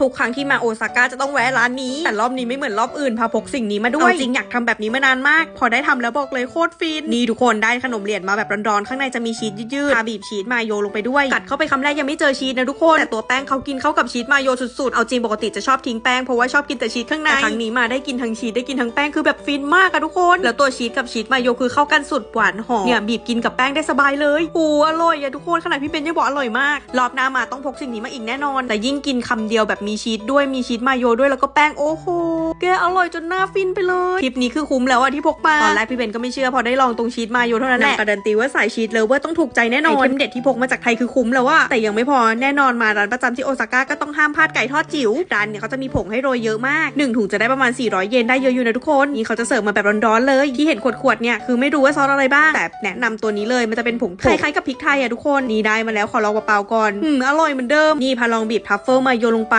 ทุกครั้งที่มาโอซาก้าจะต้องแวะร้านนี้ แต่รอบนี้ไม่เหมือนรอบอื่นพาพกสิ่งนี้มาด้วย จริงอยากทำแบบนี้มานานมาก พอได้ทำแล้วบอกเลยโคตรฟิน นี่ทุกคนได้ขนมเหรียญมาแบบร้อนๆ ข้างในจะมีชีสยืดๆทาบีบชีสมาโยลงไปด้วย กัดเข้าไปคำแรกยังไม่เจอชีสนะทุกคน แต่ตัวแป้งเขากินเข้ากับชีสมาโยสุดๆ เอาจริงปกติจะชอบทิ้งแป้งเพราะว่าชอบกินแต่ชีสข้างในแต่ครั้งนี้มาได้กินทั้งชีสได้กินทั้งแป้งคือแบบฟินมากอะทุกคน แล้วตัวชีสกับชีสมาโยคือเข้ากันสุดหวานหอม เนี่ยบีบกินกับแป้งได้สบายเลยโอ้อร่อยอะทุกคนขนาดพี่เบนยังบอกอร่อยมากรอบหน้ามาต้องพกสิ่งนี้มาอีกแน่นอน แต่ยิ่งกินคำเดียวแบบมีชีสด้วยมีชีสมาโยด้วยแล้วก็แป้งโอ้โหแกอร่อยจนหน้าฟินไปเลยคลิปนี้คือคุ้มแล้วอะที่พกมาตอนแรกพี่เบนก็ไม่เชื่อพอได้ลองตรงชีสมาโยเท่านั้นแหละการันตีว่าสายชีสเลฟเวอร์ต้องถูกใจแน่นอนไอเทมเด็ดที่พกมาจากไทยคือคุ้มแล้วว่าแต่ยังไม่พอแน่นอนมาร้านประจำที่โอซาก้าก็ต้องห้ามพลาดไก่ทอดจิ๋วร้านเนี่ยเขาจะมีผงให้โรยเยอะมากหนึ่งถุงจะได้ประมาณ 400 เยนได้เยอะอยู่นะทุกคนนี่เขาจะเสิร์ฟมาแบบร้อนๆเลยที่เห็นขวดๆเนี่ยคือไม่รู้ว่าซอสอะไรบ้างแต่แนะนำตัวนี้เลยมันจะเป็นผงคล้ายๆกับพริกไทยอะทุกคนนี่ได้มาแล้วขอลองเปล่าๆก่อนอืมอร่อยเหมือนเดิมนี่พาลองบีบทัฟเฟิลมาโยนลงไป